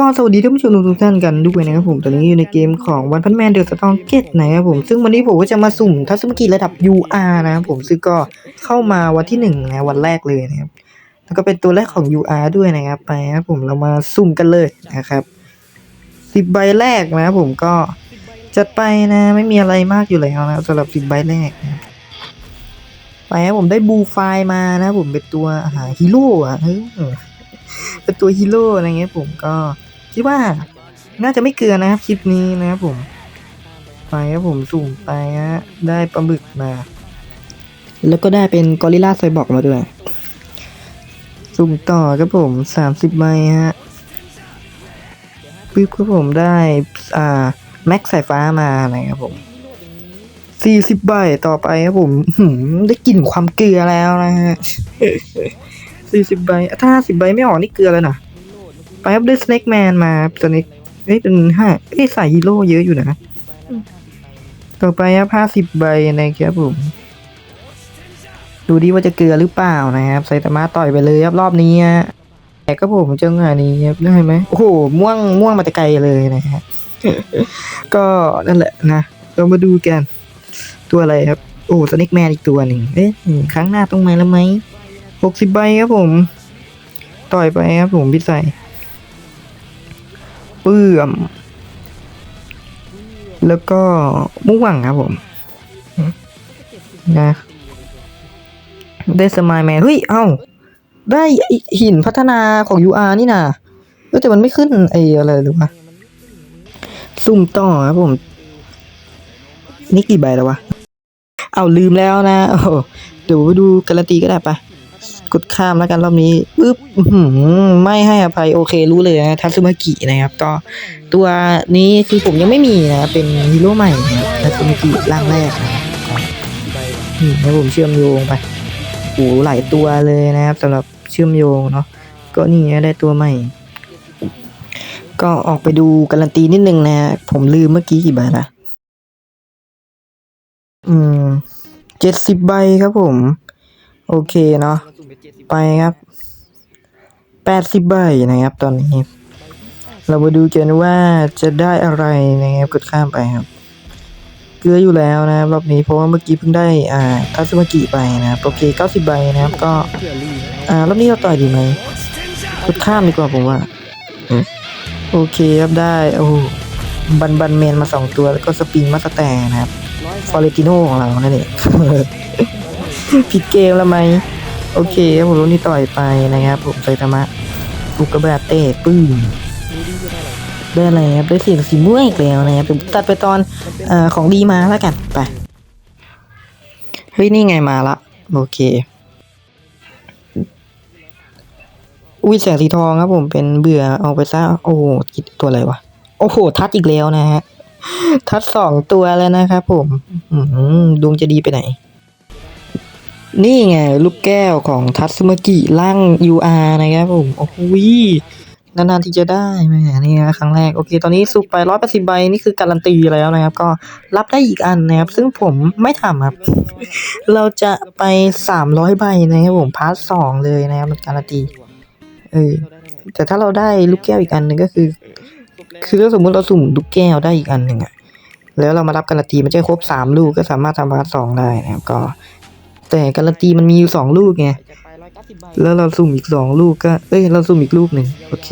ก็สวัสดีท่านผู้ชมทุกท่านกันด้วยนะครับผมตอนนี้อยู่ในเกมของวันพันแมนเดอะสตองเกตนะครับผมซึ่งวันนี้ผมก็จะมาสุ่มทัศนกิจระดับ UR นะครับผมซึ่งก็เข้ามาวันที่หนึ่งนะวันแรกเลยนะครับแล้วก็เป็นตัวแรกของ UR ด้วยนะครับไปครับผมเรามาสุ่มกันเลยนะครับสิบใบแรกนะครับผมก็จัดไปนะไม่มีอะไรมากอยู่แล้วนะสำหรับสิบใบแรกนะไปครับผมได้บูไฟมานะครับผมเป็นตัวหาฮีโร่อะเป็นตัวฮีโร่อะไรเงี้ยผมก็ คิดว่าน่าจะไม่เกินนะครับคลิปนี้นะครับผม ไปครับผมสุ่มไปฮะได้ปลาหมึกมา แล้วก็ได้เป็นกอริลลาไซบอร์กมาด้วย สุ่มต่อครับผมสามสิบใบฮะปึ๊บครับผมได้อ่าแม็กสายฟ้ามานะครับผมสี่สิบใบต่อไปครับผมหือได้กลิ่นความเกลือแล้วนะฮะสี่สิบใบถ้าห้าสิบใบไม่ออกนี่เกลือเลยนะ ไปครับได้สเน็กแมนมาสเน็กเอ้ยเป็นห้าเอ้ยใส่ฮีโร่เยอะอยู่นะ ต่อไปครับห้าสิบใบนะครับผม ดูดิว่าจะเกลือหรือเปล่านะครับไซตามะต่อยไปเลยครับรอบนี้ฮะแต่ก็ผมจังหวะนี้ครับได้ไหมโอ้โหม่วงม่วงมาแต่ไกลเลยนะฮะก็นั่นแหละนะเรามาดูกัน ตัวอะไรครับ โอ้สเน็กแมนอีกตัวหนึ่งเอ๊ะครั้งหน้าต้องมาแล้วไหมหกสิบใบครับผม ต่อยไปครับผมพี่ใส่ เปื่อม แล้วก็ม่วงครับผมนะได้สมายแมนเฮ้ย เอ้า ได้ไอ้หินพัฒนาของ UR นี่นะเอ้ยแต่มันไม่ขึ้นไอ้อะไรหรือวะสุ่มต่อครับผม นี่กี่ใบแล้ววะ เอาลืมแล้วนะ โอ้โหเดี๋ยวไปดูการันตีก็ได้ปะ กดข้ามแล้วกันรอบนี้ปึ๊บไม่ให้อภัยโอเครู้เลยนะทัตสึมากินะครับก็ตัวนี้คือผมยังไม่มีนะเป็นฮีโร่ใหม่นะทัตสึมากิร่างแรกนะครับนี่ให้ผมเชื่อมโยงไปโอ้โหหลายตัวเลยนะครับสำหรับเชื่อมโยงเนาะก็นี่ได้ตัวใหม่ ก็ออกไปดูการันตีนิดนึงนะผมลืมเมื่อกี้กี่ใบละอืมเจ็ดสิบใบครับผม โอเคเนาะ ไปครับแปดสิบใบนะครับตอนนี้ เรามาดูกันว่าจะได้อะไรนะครับกดข้ามไปครับ เกลืออยู่แล้วนะครับรอบนี้เพราะว่าเมื่อกี้เพิ่งได้อ่าทัตสึมากิไปนะครับโอเคเก้าสิบใบนะครับก็อ่ารอบนี้เราต่อยดีไหมกดข้ามดีกว่าผมว่าโอเคครับได้โอ้บันบันเมนมาสองตัวแล้วก็สปริงมาสแตร์นะครับฟอเรติโนของเรานั่นเองผิดเกมแล้วไหม โอเคครับผมรุ่นนี้ต่อยไปนะครับผมไซตามะอุกกาบาเตะปึ้งได้อะไรครับได้เสียงสีม่วงอีกแล้วนะครับเดี๋ยวตัดไปตอนอของดีมาแล้วกันไปเฮ้ยนี่ไงมาละโอเคอุ้ยแสงสีทองครับผมเป็นเบื่อเอาไปซะโอ้โหตัวอะไรวะโอ้โห ทัดอีกแล้วนะฮะ ทัดสองตัวแล้วนะครับผมอืมดวงจะดีไปไหน นี่ไงลูกแก้วของทัตสึมากิร่าง UR นะครับผมโอ้โหยนานๆที่จะได้แหม่นี่นะครั้งแรกโอเค ตอนนี้สุกไปร้อยแปดสิบใบนี่คือการันตีแล้วนะครับ ก็รับได้อีกอันนะครับ ซึ่งผมไม่ทำครับ เราจะไปสามร้อยใบนะครับผมพาร์ทสองเลยนะครับมันการันตีเออแต่ถ้าเราได้ลูกแก้วอีกอันหนึ่งก็คือ คือถ้าสมมุติเราสุ่มลูกแก้วได้อีกอันหนึ่งอะแล้วเรามารับการันตีมันจะครบสามลูกก็สามารถทำพาร์ทสองได้นะครับก็ แต่การันตีมันมีอยู่สองลูกไง แล้วเราสุ่มอีกสองลูกก็ เอ้ย เราสุ่มอีกลูกหนึ่งโอเค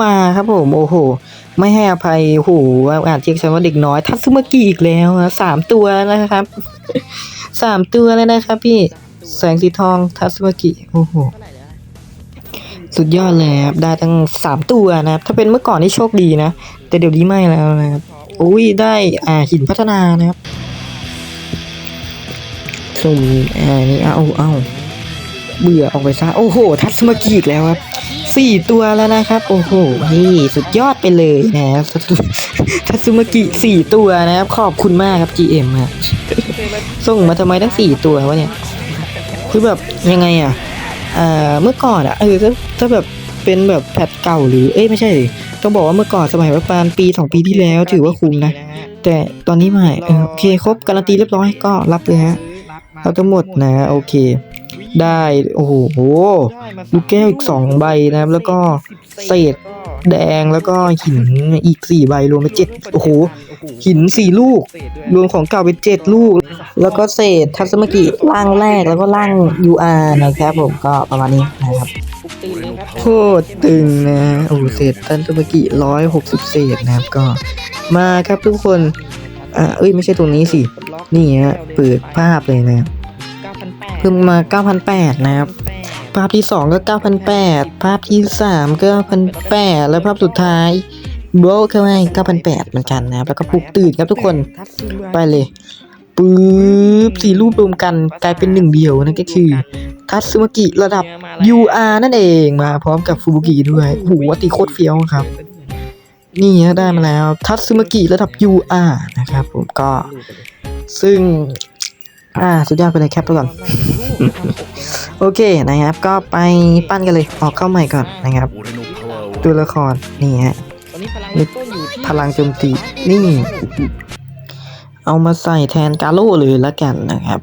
มาครับผม โอ้โห ไม่ให้อภัยโอ้โหอ่านเช็คฉันว่าเด็กน้อย ทัตสึมากิอีกแล้วอะสามตัวแล้วนะครับ สามตัวเลยนะครับพี่ แสงสีทอง ทัตสึมากิโอ้โหสุดยอดเลยครับ ได้ตั้งสามตัวนะครับ ถ้าเป็นเมื่อก่อนนี่โชคดีนะ แต่เดี๋ยวนี้ไม่แล้วนะครับ อุ้ยได้อ่าหินพัฒนานะครับสุ่มอ่านี่เอาเอาเบื่อออกไปซะโอ้โห ทัตสมากิอีกแล้วครับสี่ตัวแล้วนะครับ โอ้โหนี่สุดยอดไปเลยนะครับทัตสึมากิสี่ตัวนะครับ ขอบคุณมากครับ GM ฮะส่งมาทำไมทั้งสี่ตัววะเนี่ยคือแบบยังไงอะอ่าเมื่อก่อนอะเออถ้าถ้าแบบเป็นแบบแพทเก่าหรือเอ้ยไม่ใช่ดิ ต้องบอกว่าเมื่อก่อนสมัยประมาณปีสองปีที่แล้วถือว่าคุ้มนะ แต่ตอนนี้ไม่โอเคครบการันตีเรียบร้อยก็รับเลยฮะเราทั้งหมดนะโอเค ได้โอ้โหลูกแก้วอีกสองใบนะครับ แล้วก็เศษแดงแล้วก็หินอีกสี่ใบรวมเป็นเจ็ดโอ้โห หินสี่ลูก รวมของเก่าเป็นเจ็ดลูก แล้วก็เศษทัศมกิร่างแรกแล้วก็ร่าง UR นะครับผมก็ประมาณนี้นะครับ โคตรตึงนะโอ้โหเศษทัศมกิร้อยหกสิบเศษนะครับก็มาครับทุกคนอ่าเอ้ยไม่ใช่ตรงนี้สิ นี่ฮะเปิดภาพเลยนะเพิ่มมา 9,800 นะครับ ภาพที่ 2 ก็ 9,800 ภาพที่ 3 ก็ 9,800 แล้วภาพสุดท้ายโบรเข้าให้9,800 เหมือนกันนะครับ แล้วก็ปลุกตื่นครับทุกคน ไปเลย ปึ๊บสี่รูปรวมกันกลายเป็นหนึ่งเดียวนั่นก็คือทัตสึมากิระดับ UR นั่นเองมาพร้อมกับฟูบุกิด้วยโอ้โหตีโคตรเฟี้ยวครับ นี่ฮะได้มาแล้วทัตสึมากิระดับ UR นะครับผมก็ซึ่ง อ่า สุดยอดไปเลยแคปไปก่อน โอเคนะครับ ก็ไปปั้นกันเลย ออกเข้าใหม่ก่อนนะครับ ตัวละครนี่ฮะตอนนี้พลังนี่ต้นอยู่ที่พลังโจมตีนี่ เอามาใส่แทนกาโร่เลยละกันนะครับ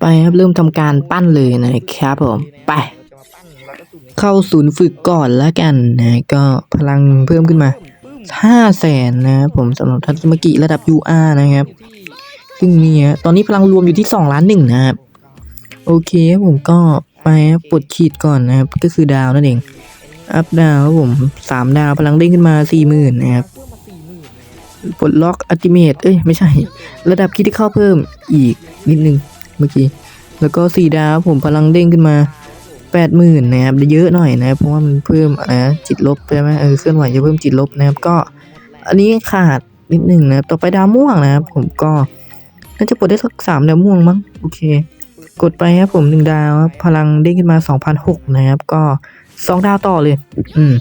ไปครับเริ่มทำการปั้นเลยนะครับผมไป เข้าศูนย์ฝึกก่อนละกันนะก็พลังเพิ่มขึ้นมาห้าแสนนะครับผมสำหรับทัศมกิระดับ UR นะครับ ซึ่งเนี่ตอนนี้พลังรวมอยู่ที่สองล้านหนึ่งนะครับ โอเคผมก็ไปครับปลดขีดก่อนนะครับ ก็คือดาวนั่นเอง อัพดาวครับผมสามดาวพลังเด้งขึ้นมาสี่หมื่นนะครับ ปลดล็อกอัติเมตเอ้ยไม่ใช่ ระดับคิดที่เข้าเพิ่มอีกนิดนึงเมื่อกี้ แล้วก็สี่ดาวผมพลังเด้งขึ้นมาแปดหมื่นนะครับเยอะหน่อยนะเพราะว่ามันเพิ่มอะไรนะจิตลบใช่ไหมเออเคลื่อนไหวจะเพิ่มจิตลบนะครับก็ อันนี้ขาดนิดหนึ่งนะครับต่อไปดาวม่วงนะครับผมก็น่าจะปลดได้สักสามดาวม่วงมั้งโอเค กดไปครับผมหนึ่งดาวพลังเด้งขึ้นมาสองพันหกนะครับ ก็สองดาวต่อเลย อืม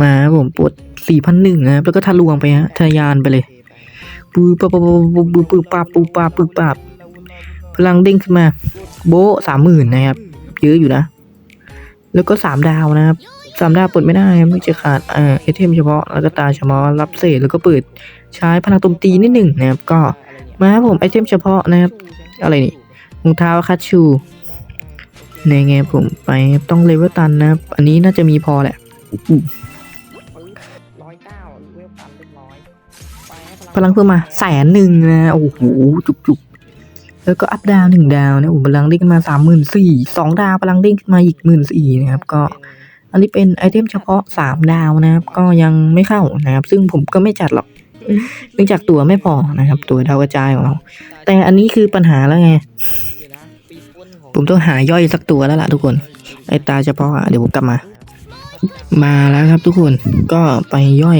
มาผมปลดสี่พันหนึ่งนะครับแล้วก็ทะลวงไปฮะทะยานไปเลยปูปะปะปะปะปูปูปาปูปาปูปาบพลังเด้งขึ้นมา โบสามหมื่นนะครับ เยอะอยู่นะ แล้วก็สามดาวนะครับสามดาวเปิดไม่ได้ไม่จะขาดเอ่อไอเทมเฉพาะแล้วก็ตาเฉพาะรับเศษแล้วก็เปิดใช้พลังโจมตีนิดหนึ่งนะครับ ก็มาครับผมไอเทมเฉพาะนะครับ อะไรนี่รองเท้าคัตชูในไงผมไปต้องเลเวลตันนะครับ อันนี้น่าจะมีพอแหละ พลังเพิ่มมาแสนหนึ่งนะโอ้โหจุกจุกแล้วก็อัพดาวหนึ่งดาวนะโอ้พลังเด้งขึ้นมาสามหมื่นสี่สองดาวพลังเด้งขึ้นมาอีกหมื่นสี่นะครับก็อันนี้เป็นไอเทมเฉพาะสามดาวนะครับ ก็ยังไม่เข้านะครับ ซึ่งผมก็ไม่จัดหรอกเนื่องจากตัวไม่พอนะครับ ตัวดาวกระจายของเรา แต่อันนี้คือปัญหาแล้วไง ผมต้องหาย่อยสักตัวแล้วล่ะทุกคน ไอตาเฉพาะเดี๋ยวผมกลับมา มาแล้วครับทุกคนก็ไปย่อย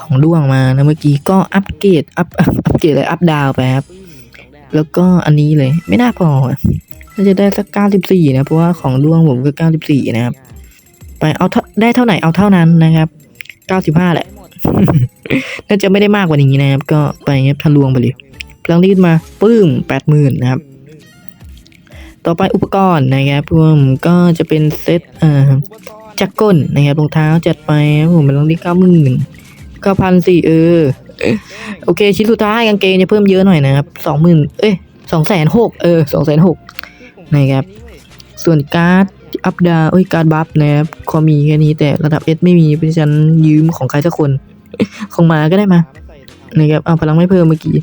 ของด้วงมานะเมื่อกี้ก็อัปเกรดอัพอัปเกรดเลยอัพดาวไปครับ แล้วก็อันนี้เลยไม่น่าพอน่าจะได้สักเก้าสิบสี่นะเพราะว่าของด้วงผมก็เก้าสิบสี่นะครับ ไปเอาได้เท่าไหร่เอาเท่านั้นนะครับเก้าสิบห้าแหละน่าจะไม่ได้มากกว่านี้นะครับ ก็ไปครับทะลวงไปเลยพลังรีดมาปึ้งแปดหมื่นนะครับ ต่อไปอุปกรณ์นะครับผมก็จะเป็นเซตเอ่อจักรก้นนะครับรองเท้าจัดไปผมเป็นรองที่เก้าหมื่น เก้าพันสี่เออ โอเค ชิ้นสุดท้ายกางเกงจะเพิ่มเยอะหน่อยนะครับสองหมื่นเอ้ยสองแสนหกเออสองแสนหกนะครับ ส่วนการ์ดอัพดาวเอ้ยการ์ดบัฟนะครับขอมีแค่นี้แต่ระดับเอสไม่มีเพราะฉะนั้นยืมของใครสักคนของมาก็ได้มานะครับเอาพลังไม่เพิ่มเมื่อกี้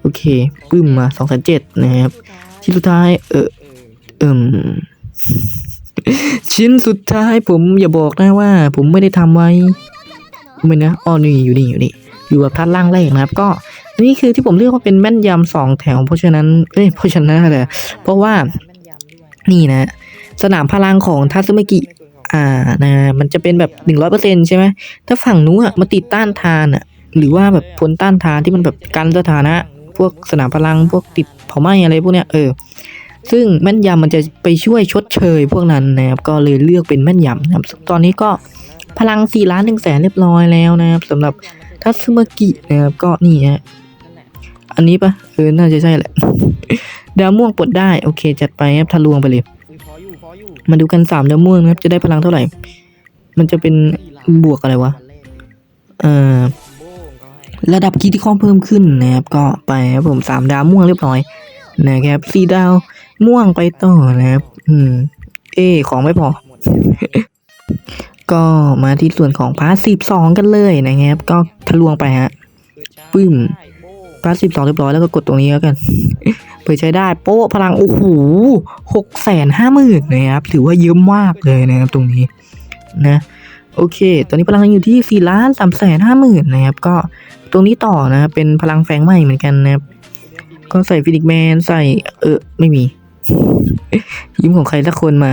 โอเคปึ้มมาสองแสนเจ็ดนะครับ ชิ้นสุดท้าย เออเอิมชิ้นสุดท้ายผมอย่าบอกนะว่า ผมไม่ได้ทำไว้ ไม่นะอ๋อนี่อยู่นี่อยู่นี่อยู่กับทัดล่างแรกนะครับ ก็นี่คือที่ผมเรียกว่าเป็นแม่นยำสองแถว เพราะฉะนั้นเอ้ยเพราะฉะนั้นอะไรเพราะว่านี่นะ สนามพลังของทัซึมกิอ่านะมันจะเป็นแบบหนึ่งร้อยเปอร์เซ็นใช่ไหมถ้าฝั่งนู้นอะมาติดต้านทานอะหรือว่าแบบผลต้านทานที่มันแบบกันสถานะ พวกสนามพลังพวกติดเผาไหม้อะไรพวกเนี้ยเออซึ่งแม่นยำมันจะไปช่วยชดเชยพวกนั้นนะครับก็เลยเลือกเป็นแม่นยำนะครับตอนนี้ก็ พลัง4ล้านหนึ่งแสนเรียบร้อยแล้วนะครับสำหรับทัตสึมกินะครับก็นี่ฮะอันนี้ปะเออน่าจะใช่แหละดาวม่วงปลดได้โอเคจัดไปครับทะลวงไปเลยมาดูกันสามดาวม่วงนะครับจะได้พลังเท่าไหร่ มันจะเป็นบวกอะไรวะเอ่อระดับคีที่ข้อเพิ่มขึ้นนะครับ ก็ไปครับผมสามดาวม่วงเรียบร้อยนะครับสี่ดาวม่วงไปต่อนะครับ อืม เอของไม่พอ ก็มาที่ส่วนของพาร์ทสิบสองกันเลยนะครับ ก็ทะลวงไปฮะปึ้มพาร์ทสิบสองเรียบร้อยแล้วก็กดตรงนี้แล้วกันเปิดใช้ได้โป๊ะพลังโอ้โหหกแสนห้าหมื่นนะครับถือว่าเยอะมากเลยนะครับตรงนี้นะโอเค ตอนนี้พลังอยู่ที่สี่ล้านสามแสนห้าหมื่นนะครับ ก็ตรงนี้ต่อนะเป็นพลังแฝงใหม่เหมือนกันนะครับ ก็ใส่ฟินิกแมนใส่เออไม่มี ยิ้มของใครสักคนมา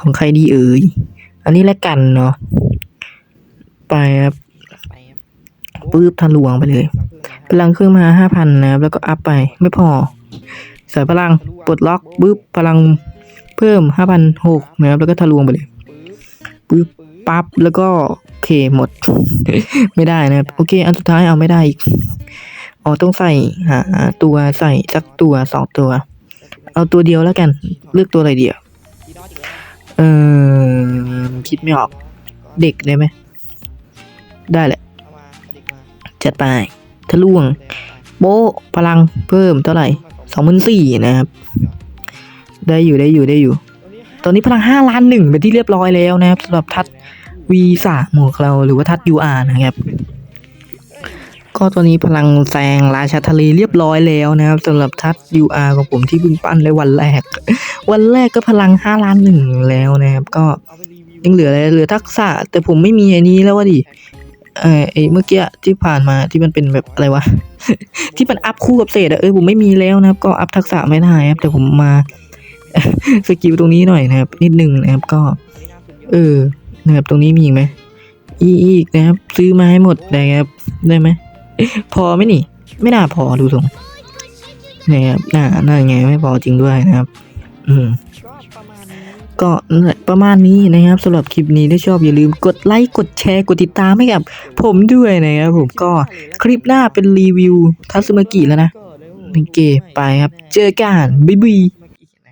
ของใครดีเอ่ย อันนี้แลกกันเนาะไปครับไปครับปื๊บทะลวงไปเลย พลังเครื่องมาห้าพันนะครับแล้วก็อัพไปไม่พอใส่พลังปลดล็อกปึ๊บพลังเพิ่มห้าพันหกนะครับแล้วก็ทะลวงไปเลยปึ๊บปั๊บแล้วก็โอเคหมด ไม่ได้นะครับโอเค อันสุดท้ายเอาไม่ได้อีกอ๋อต้องใส่หาตัวใส่สักตัวสองตัว เอาตัวเดียวแล้วกัน เลือกตัวอะไรเดียว เออคิดไม่ออก เด็กได้ไหม ได้แหละ จัดไปทะลวงโป๊ะพลังเพิ่มเท่าไหร่สองพันสี่นะครับ ได้อยู่ได้อยู่ได้อยู่ ตอนนี้พลังห้าล้านหนึ่งเป็นที่เรียบร้อยแล้วนะครับสำหรับทัด V สามของเราหรือว่าทัด UR นะครับ ก็ตอนนี้พลังแซงราชาทะเลเรียบร้อยแล้วนะครับสำหรับทัด UR ของผมที่เพิ่งปั้นในวันแรก วันแรกก็พลังห้าล้านหนึ่งแล้วนะครับ ก็ยังเหลืออะไรเหลือทักษะ แต่ผมไม่มีไอ้นี้แล้วว่าดิเออไอ้เมื่อกี้ที่ผ่านมาที่มันเป็นแบบอะไรวะ ที่มันอัพคู่กับเศษอะเออผมไม่มีแล้วนะครับ ก็อัพทักษะไม่ได้ครับแต่ผมมาสกิลตรงนี้หน่อยนะครับ นิดหนึ่งนะครับก็ เออนะครับตรงนี้มีอีกไหมอีกนะครับ ซื้อมาให้หมดนะครับได้ไหม พอไหมนี่ ไม่น่าพอดูทรงนะครับน่าน่าไงไม่พอจริงด้วยนะครับ อืมก็ประมาณนี้นะครับสำหรับคลิปนี้ถ้าชอบอย่าลืมกดไลค์กดแชร์กดติดตามให้กับ ผมด้วยนะครับผมก็คลิปหน้าเป็นรีวิวทัสมากิแล้วนะก็เร็วโอเคไปครับ เจอกัน บ๊ายบาย